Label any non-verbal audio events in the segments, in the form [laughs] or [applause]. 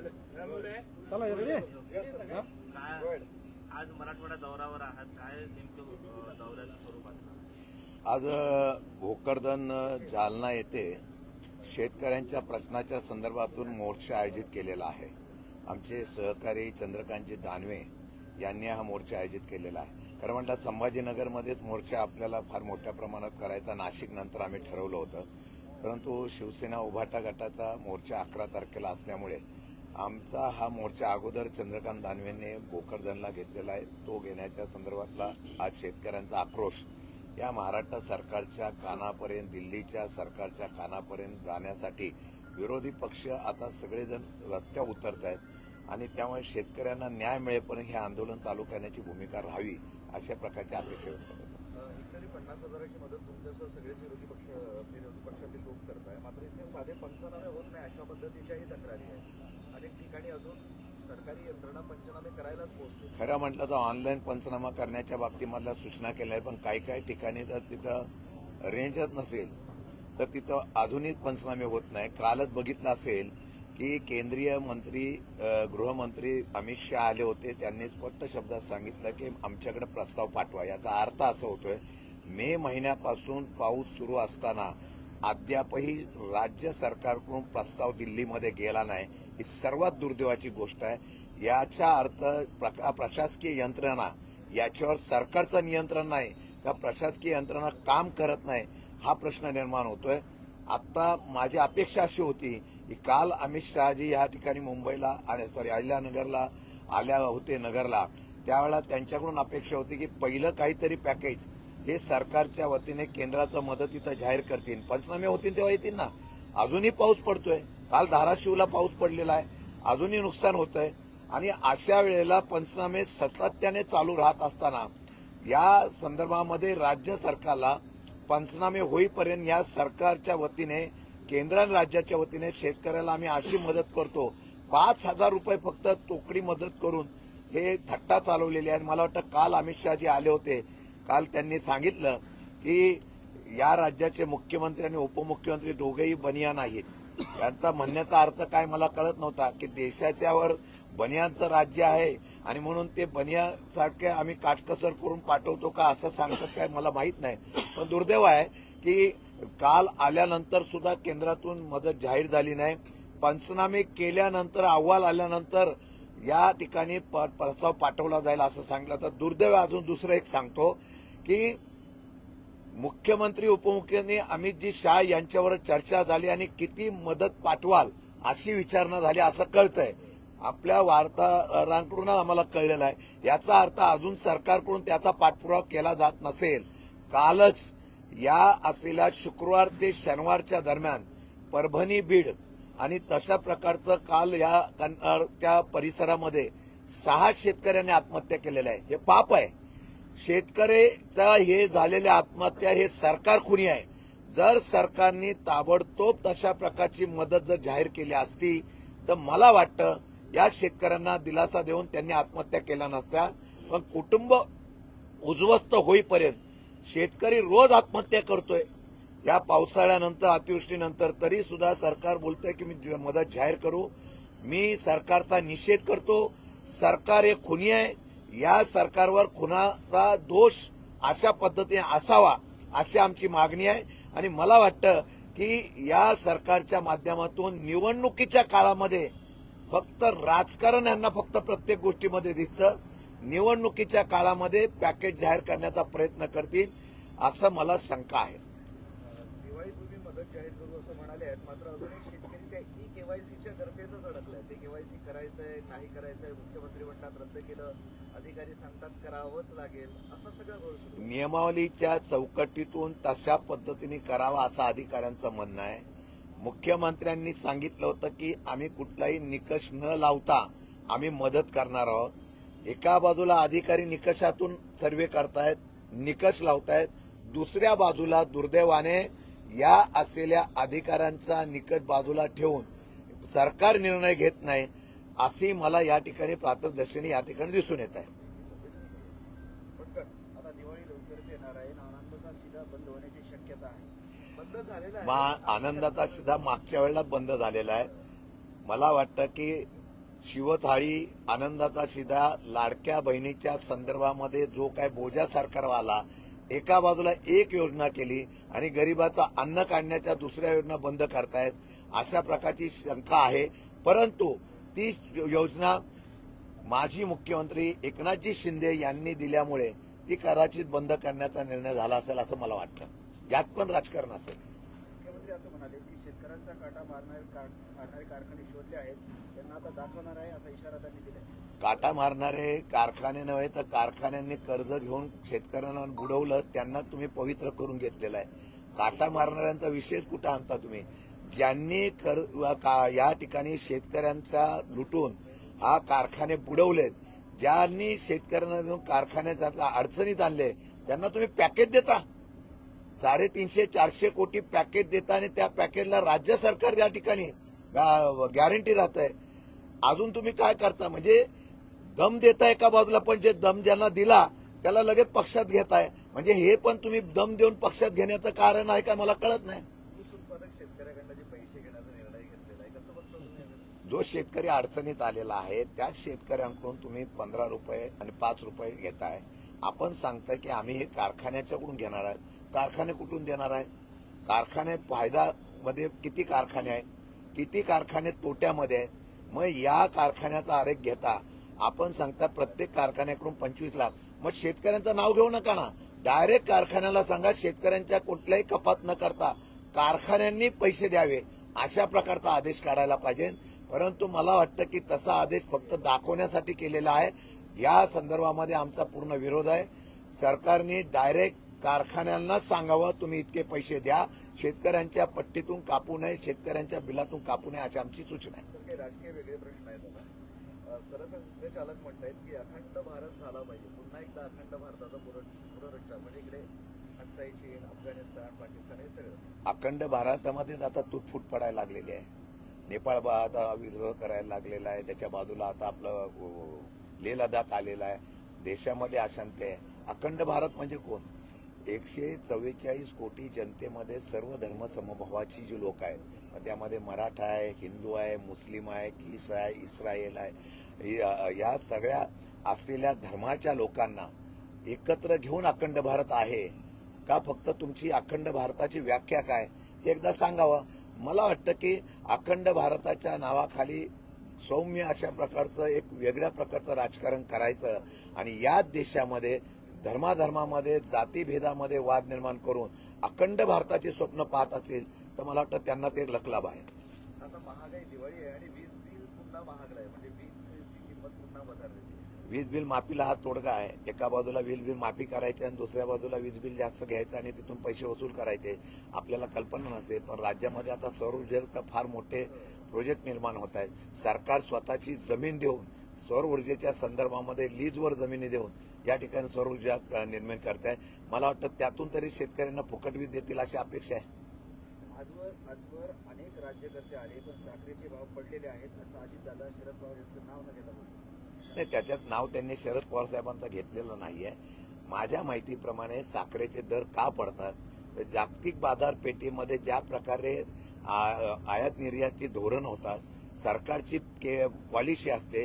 चला आज मराठवाडा दौऱ्यावर आहात. काय नेमकं दौऱ्याचं स्वरूप असणार? आज भोकरदन जालना येथे शेतकऱ्यांच्या प्रश्नाच्या संदर्भातून मोर्चा आयोजित केलेला आहे. आमचे सहकारी चंद्रकांतजी दानवे यांनी हा मोर्चा आयोजित केलेला आहे. खरं म्हणतात संभाजीनगरमध्येच मोर्चा आपल्याला फार मोठ्या प्रमाणात करायचा नाशिक नंतर आम्ही ठरवलं होतं. परंतु शिवसेना उभाटा गटाचा मोर्चा अकरा तारखेला असल्यामुळे आमचा हा मोर्चा अगोदर चंद्रकांत दानवेंनी भोकरदनला घेतलेला आहे. तो घेण्याच्या संदर्भातला आज शेतकऱ्यांचा आक्रोश. या महाराष्ट्र सरकारच्या कानापर्यंत दिल्लीच्या सरकारच्या कानापर्यंत जाण्यासाठी विरोधी पक्ष आता सगळेजण रस्त्या उतरत आहेत आणि त्यामुळे शेतकऱ्यांना न्याय मिळेपर्यंत हे आंदोलन चालू करण्याची भूमिका राहावी अशा प्रकारची अपेक्षा व्यक्त करतात पन्नास हजाराची मदत तुमच्यासह सगळेच विरोधी पक्ष विरोधी पक्षातील लोक करताय मात्र इथे साधे पंचनामे होत नाही अशा पद्धतीच्याही तक्रारी आहेत. अनेक ठिकाणी अजून सरकारी यंत्रणा पंचनामे करायलाच खरं म्हटलं तर ऑनलाईन पंचनामा करण्याच्या बाबतीमधल्या सूचना केल्या आहेत पण काही काही ठिकाणी जर तिथं रेंजच नसेल तर तिथं आधुनिक पंचनामे होत नाही. कालच बघितलं असेल की केंद्रीय मंत्री गृहमंत्री अमित शहा आले होते. त्यांनी स्पष्ट शब्दात सांगितलं की आमच्याकडे प्रस्ताव पाठवा. याचा अर्थ असा होतोय मे महिन्यापासून पाऊस सुरू असताना अद्यापही राज्य सरकारकडून प्रस्ताव दिल्लीमध्ये गेला नाही. ही सर्वात दुर्दैवाची गोष्ट आहे. याचा अर्थ प्रका- प्रशासकीय यंत्रणा. याच्यावर सरकारचं नियंत्रण नाही. का प्रशासकीय यंत्रणा काम करत नाही? हा प्रश्न निर्माण होतोय. आता माझी अपेक्षा अशी होती की काल अमित शहाजी या ठिकाणी मुंबईला आणि सॉरी अहिल्यानगरला आल्या होते नगरला. त्यावेळेला त्यांच्याकडून अपेक्षा होती की पहिलं काहीतरी पॅकेज हे सरकारच्या वतीने केंद्राचं मदत इथं जाहीर करतील. पंचनामे होतील तेव्हा येतील ना. अजूनही पाऊस पडतोय. काल धाराशिवला पाऊस पडलेला आहे. अजूनही नुकसान होतंय. आणि अशा वेळेला पंचनामे सातत्याने चालू राहत असताना या संदर्भामध्ये राज्य सरकारला पंचनामे होईपर्यंत या सरकारच्या वतीने केंद्र आणि राज्याच्या वतीने शेतकऱ्याला आम्ही अशी मदत करतो. पाच हजार रुपये फक्त तोकडी मदत करून हे थट्टा चालवलेली आहे मला वाटतं काल अमित शहाजी आले होते. काल त्यांनी सांगितलं की या राज्याचे मुख्यमंत्री आणि उपमुख्यमंत्री दोघेही बनिया नाहीत. यांचा म्हणण्याचा अर्थ काय मला कळत नव्हता की देशाच्यावर बनियांचं राज्य आहे आणि म्हणून ते बनियासारखे आम्ही काटकसर करून पाठवतो का असं सांगतात काय मला माहीत नाही. पण दुर्दैव आहे की काल आल्यानंतर सुद्धा केंद्रातून मदत जाहीर झाली नाही. पंचनामे केल्यानंतर अहवाल आल्यानंतर या ठिकाणी प- प्रस्ताव पाठवला जाईल असं सांगितलं तर दुर्दैव अजून दुसरं एक सांगतो की मुख्यमंत्री उपमुख्यमंत्री अमितजी शाह यांच्यावर चर्चा झाली आणि किती मदत पाठवाल अशी विचारणा झाली असं कळतंय. आपल्या वार्ताहरांकडून आम्हाला कळलेलं आहे. याचा अर्थ अजून सरकारकडून त्याचा पाठपुरावा केला जात नसेल. कालच या असलेल्या शुक्रवार ते शनिवारच्या दरम्यान परभणी बीड आणि तशा प्रकारचं काल या त्या परिसरामध्ये सहा शेतकऱ्यांनी आत्महत्या केलेल्या आहे. हे पाप आहे. शेतकऱ्याचा हे झालेल्या आत्महत्या हे सरकार खुनी आहे. जर सरकारने ताबडतोब तशा प्रकारची मदत जर जाहीर केली असती तर मला वाटतं या शेतकऱ्यांना दिलासा देऊन त्यांनी आत्महत्या केल्या नसत्या. पण कुटुंब उद्ध्वस्त होईपर्यंत शेतकरी रोज आत्महत्या करतोय. या पावसाळ्यानंतर अतिवृष्टीनंतर तरी सुद्धा सरकार बोलतंय की मी मदत जाहीर करू. मी सरकारचा निषेध करतो. सरकार हे खुनी आहे. या सरकारवर खुनाचा दोष अशा पद्धतीने असावा अशी आमची मागणी आहे. आणि मला वाटतं की या सरकारच्या माध्यमातून निवडणुकीच्या काळामध्ये फक्त राजकारण यांना फक्त प्रत्येक गोष्टीमध्ये दिसतं. निवडणुकीच्या काळामध्ये पॅकेज जाहीर करण्याचा प्रयत्न करतील असं मला शंका आहे दिवाळी तुम्ही मदत जाहीर करू असं म्हणाले आहेत मात्र अजूनही शेतकरी त्या ई केवायसीच्या गर्दीतच अडकलाय ते केवायसी करायचंय नाही करायचंय मुख्यमंत्री म्हणतात रद्द केलं अधिकारी सांगतात करावंच लागेल असं सगळं घोळ नियमावलीच्या चौकटीतून तशा पद्धतीने करावा असं अधिकाऱ्यांचं म्हणणं आहे. मुख्यमंत्र्यांनी सांगितलं होतं की आम्ही कुठलाही निकष न लावता आम्ही मदत करणार आहोत. एका बाजूला अधिकारी निकषातून सर्वे करतायत निकष लावतायत दुसऱ्या बाजूला दुर्दैवाने या असलेल्या अधिकाऱ्यांचा निकष बाजूला ठेवून सरकार निर्णय घेत नाही अशी मला या ठिकाणी प्राथमिक या ठिकाणी दिसून येत आहे. आनंदाचा शिधा मागच्या वेळेला बंद झालेला आहे. मला वाटतं की शिवथाळी आनंदाचा शिधा लाडक्या बहिणीच्या संदर्भामध्ये जो काय बोजा सरकारवाला एका बाजूला एक योजना केली आणि गरिबाचा अन्न काढण्याच्या दुसऱ्या योजना बंद करतायत. अशा प्रकारची शंका आहे. परंतु ती योजना माजी मुख्यमंत्री एकनाथजी शिंदे यांनी दिल्यामुळे ती कदाचित बंद करण्याचा निर्णय झाला असेल असं मला वाटतं. यात पण राजकारण असेल. मुख्यमंत्री असं म्हणाले की शेतकऱ्यांचा काटा मारणारे कार- मारणारे कारखाने शोधले आहेत. त्यांना आता दाखवणार आहे असा इशारा त्यांनी दिलाय. काटा मारणारे कारखाने नव्हे तर कारखान्यांनी कर्ज घेऊन शेतकऱ्यांना बुडवलं त्यांना तुम्ही पवित्र करून घेतलेलं आहे. काटा मारणाऱ्यांचा विषय कुठं आणता तुम्ही? ज्यांनी कर व का- या ठिकाणी शेतकऱ्यांचा लुटून हा कारखाने बुडवलेत ज्यांनी शेतकऱ्यांना देऊन कारखान्यात अडचणीत आणले त्यांना तुम्ही पॅकेज देता. साडेतीनशे चारशे कोटी पॅकेज देता आणि त्या पॅकेजला राज्य सरकार या ठिकाणी गॅरंटी राहत आहे अजून तुम्ही काय करता? म्हणजे दम देता एका बाजूला पण जे दम ज्यांना दिला त्याला लगेच पक्षात घेताय. म्हणजे हे पण तुम्ही दम देऊन पक्षात घेण्याचं कारण आहे का? मला कळत नाही ऊस उत्पादक शेतकऱ्याकडनं जे पैसे घेण्याचा निर्णय घेतलेला आहे कसं बघतो तुम्ही याकडे? जो शेतकरी अडचणीत आलेला आहे त्याच शेतकऱ्यांकडून तुम्ही पंधरा रुपये आणि पाच रुपये घेताय. आपण सांगताय की आम्ही हे कारखान्याच्याकडून घेणार आहे. कारखाने कुठून देणार आहे? कारखाने फायदा मध्ये किती कारखाने आहेत? किती कारखाने तोट्यामध्ये आहेत? मग या कारखान्याचा आरेख घेता आपण सांगता प्रत्येक कारखान्याकडून पंचवीस लाख. मग शेतकऱ्यांचं नाव घेऊ नका ना. डायरेक्ट कारखान्याला सांगा शेतकऱ्यांच्या कुठल्याही कपात न करता कारखान्यांनी पैसे द्यावे. अशा प्रकारचा आदेश काढायला पाहिजे. परंतु मला वाटतं की तसा आदेश फक्त दाखवण्यासाठी केलेला आहे. या संदर्भामध्ये आमचा पूर्ण विरोध आहे. सरकारने डायरेक्ट कारखान्यांनाच सांगावं तुम्ही इतके पैसे द्या. शेतकऱ्यांच्या पट्टीतून कापू नये शेतकऱ्यांच्या बिलातून कापू नये अशी आमची सूचना आहे. राजकीय वेगळे प्रश्न आहेत सरसंघचालक म्हणतायत की अखंड भारत झाला पाहिजे. पुन्हा एकदा अखंड भारताचा म्हणजे इकडे अफगाणिस्तान पाकिस्तान हे सगळं. अखंड भारतामध्येच आता तुटफूट पडायला लागलेली आहे. नेपाळ आता विद्रोह करायला लागलेला आहे. त्याच्या बाजूला आता आपलं लेह लडाख आलेला आहे. देशामध्ये अशांती आहे. अखंड भारत म्हणजे कोण? एकशे चव्वेचाळीस कोटी जनतेमध्ये सर्व धर्म समभावाची जी लोक आहेत त्यामध्ये मराठा आहे हिंदू आहे मुस्लिम आहे ख्रिस आहे इस्रायल आहे. या- या सगळ्या असलेल्या धर्माच्या लोकांना एकत्र घेऊन अखंड भारत आहे का? फक्त तुमची अखंड भारताची व्याख्या काय? हे एकदा सांगावं. मला वाटतं की अखंड भारताच्या नावाखाली सौम्य अशा प्रकारचं एक वेगळ्या प्रकारचं राजकारण करायचं आणि याच देशामध्ये धर्माधर्मामध्ये जातीभेदामध्ये वाद निर्माण करून अखंड भारताचे स्वप्न पाहत असतील तर मला वाटतं त्यांना ते लकलाभ आहे. आता महागाई दिवाळी आहे आणि वीज बिल पुन्हा महागला आहे म्हणजे वीजची किंमत पुन्हा वधारलेली आहे वीज बिल माफीला हा तोडगा आहे. एका बाजूला वीज बिल माफी करायची आणि दुसऱ्या बाजूला वीज बिल जास्त घ्यायचं आणि तिथून पैसे वसूल करायचे आपल्याला कल्पना नसेल पण राज्यामध्ये आता सौर ऊर्जेचा फार मोठे प्रोजेक्ट निर्माण होत आहेत. सरकार स्वतःची जमीन देऊन सौर ऊर्जेच्या संदर्भामध्ये लीजवर जमिनी देऊन या ठिकाणी सौर ऊर्जा निर्माण करत आहे मला वाटतं त्यातून तरी शेतकऱ्यांना फुकट वीज देतील अशी अपेक्षा आहे. आजवर आजवर अनेक राज्यकर्ते आले पण साखरेचे भाव पडलेले आहेत असं अजितदादा शरद पवार यांचं नाव न घेता नाही त्याच्यात नाव त्यांनी शरद पवार साहेबांचं घेतलेलं आहे माझ्या माहितीप्रमाणे साखरेचे दर का पडतात? तर जागतिक बाजारपेठेमध्ये ज्या प्रकारे आ- आयात निर्यातची धोरण होतात सरकारची के- पॉलिसी असते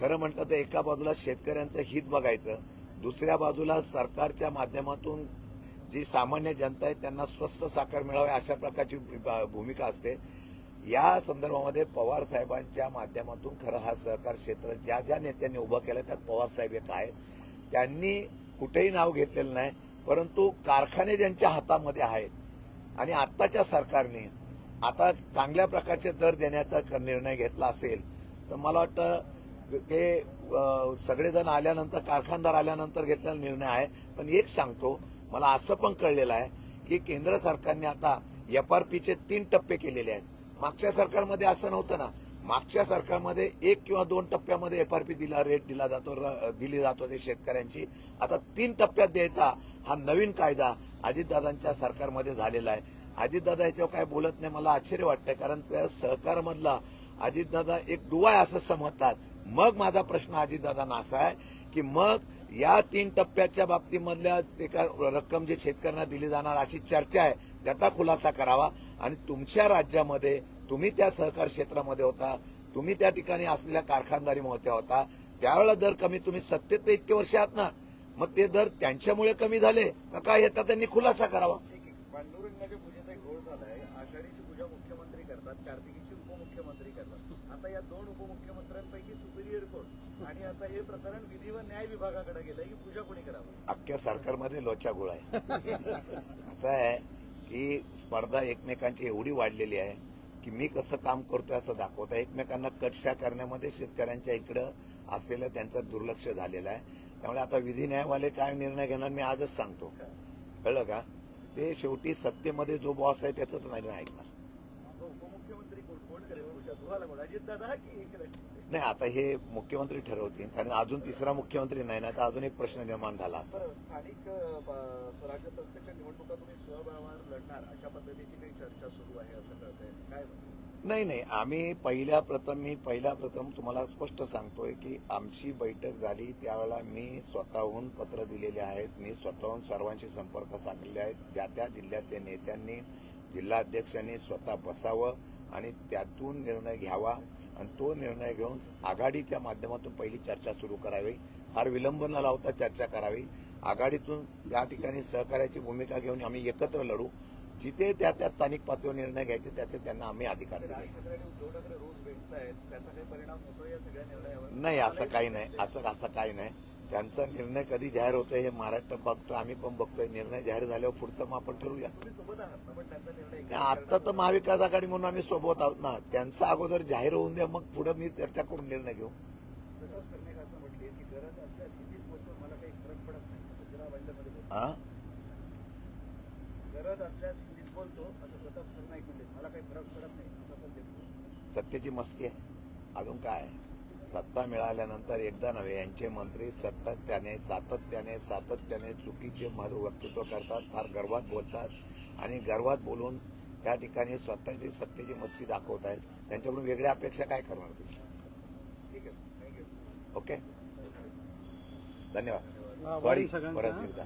खरं म्हटलं तर एका बाजूला शेतकऱ्यांचं हित बघायचं दुसऱ्या बाजूला सरकारच्या माध्यमातून जी सामान्य जनता आहे त्यांना स्वस्त साखर मिळावी अशा प्रकारची भूमिका असते. या संदर्भामध्ये पवार साहेबांच्या माध्यमातून खरं हा सहकार क्षेत्र ज्या ज्या नेत्यांनी उभं केलं त्यात पवार साहेब एक आहेत. त्यांनी कुठेही नाव घेतलेलं नाही परंतु कारखाने ज्यांच्या हातामध्ये आहेत आणि आत्ताच्या सरकारने आता चांगल्या प्रकारचे दर देण्याचा निर्णय घेतला असेल तर मला वाटतं ते सगळेजण आल्यानंतर कारखानदार आल्यानंतर घेतलेला निर्णय आहे. पण एक सांगतो मला असं पण कळलेलं आहे की केंद्र सरकारने आता यफ आर पीचे तीन टप्पे केलेले आहेत. मागच्या सरकारमध्ये असं नव्हतं ना. मागच्या सरकारमध्ये एक किंवा दोन टप्प्यामध्ये एफ आर पी दिला रेट दिला जातो र- दिली जात ते शेतकऱ्यांची. आता तीन टप्प्यात द्यायचा हा नवीन कायदा अजितदादांच्या सरकारमध्ये झालेला आहे. अजितदादा याच्यावर काय बोलत नाही मला आश्चर्य वाटतंय. कारण त्या सहकारमधला अजितदादा एक दुवा आहे असं समजतात. मग माझा प्रश्न अजितदादांना असा आहे की मग या तीन टप्प्याच्या बाबतीमधल्या एका रक्कम जे शेतकऱ्यांना दिली जाणार अशी चर्चा आहे त्याचा खुलासा करावा. आणि तुमच्या राज्यामध्ये तुम्ही त्या सहकार क्षेत्रामध्ये होता तुम्ही त्या ठिकाणी असलेल्या कारखानदारी मोर्चा होता त्यावेळेला दर कमी तुम्ही सत्तेत तर इतके वर्ष आहात ना मग ते दर त्यांच्यामुळे कमी झाले का काय याचा त्यांनी खुलासा करावा? पूजेचा घोळ झालाय आषाढीची पूजा मुख्यमंत्री करतात कार्तिकीची उपमुख्यमंत्री करतात. आता या दोन उपमुख्यमंत्र्यांपैकी सुपिरियर कोण? आणि आता हे प्रकरण विधी व न्याय विभागाकडे की पूजा कोणी करावी? अख्ख्या सरकारमध्ये लोचा गोळा आहे. [laughs] असं आहे. की स्पर्धा एकमेकांची एवढी वाढलेली आहे की मी कसं काम करतोय असं दाखवता एकमेकांना कटशा करण्यामध्ये शेतकऱ्यांच्या इकडं असलेलं त्यांचं दुर्लक्ष झालेलं आहे. त्यामुळे आता विधी न्यायवाले काय निर्णय घेणार मी आजच सांगतो. कळलं का? ते शेवटी सत्तेमध्ये जो बॉस आहे त्याचाच निर्णय ऐकणार. उपमुख्यमंत्री नाही आता हे मुख्यमंत्री ठरवतील कारण अजून तिसरा मुख्यमंत्री नाही ना तर अजून एक प्रश्न निर्माण झाला स्थानिक स्वराज्य संस्थेच्या निवडणुका तुम्ही लढणार अशा पद्धतीची काही चर्चा सुरू आहे असं काय नाही नाही आम्ही पहिल्या प्रथम मी पहिल्या प्रथम तुम्हाला स्पष्ट सांगतोय की आमची बैठक झाली त्यावेळेला मी स्वतःहून पत्र दिलेले आहेत मी स्वतःहून सर्वांशी संपर्क साधलेले आहेत ज्या त्या जिल्ह्यातल्या नेत्यांनी जिल्हाध्यक्षांनी स्वतः बसावं आणि त्यातून निर्णय घ्यावा. आणि तो निर्णय घेऊन आघाडीच्या माध्यमातून पहिली चर्चा सुरू करावी. फार विलंब न लावता चर्चा करावी. आघाडीतून त्या ठिकाणी सहकार्याची भूमिका घेऊन आम्ही एकत्र लढू. जिथे त्या त्या स्थानिक पातळीवर निर्णय घ्यायचे त्याचे त्यांना आम्ही अधिकार दिले. नाही असं काही नाही. असं असं काही नाही. त्यांचा निर्णय कधी जाहीर होतोय हे महाराष्ट्र बघतोय आम्ही पण बघतोय. निर्णय जाहीर झाल्यावर पुढचं मग आपण ठरवूया. आता तर महाविकास आघाडी म्हणून आम्ही सोबत आहोत ना. त्यांचा अगोदर जाहीर होऊन द्या मग पुढे मी चर्चा करून निर्णय घेऊ. सत्तेची मस्ती आहे. अजून काय सत्ता मिळाल्यानंतर एकदा नव्हे यांचे मंत्री सातत्याने सातत्याने सातत्याने चुकीचे मार वक्तृत्व करतात फार गर्वात बोलतात आणि गर्वात बोलून त्या ठिकाणी स्वतःची सत्तेची मस्ती दाखवत आहेत. त्यांच्याकडून वेगळ्या अपेक्षा काय करणार तुम्ही? ठीक आहे. Thank you okay? धन्यवाद. परत एकदा.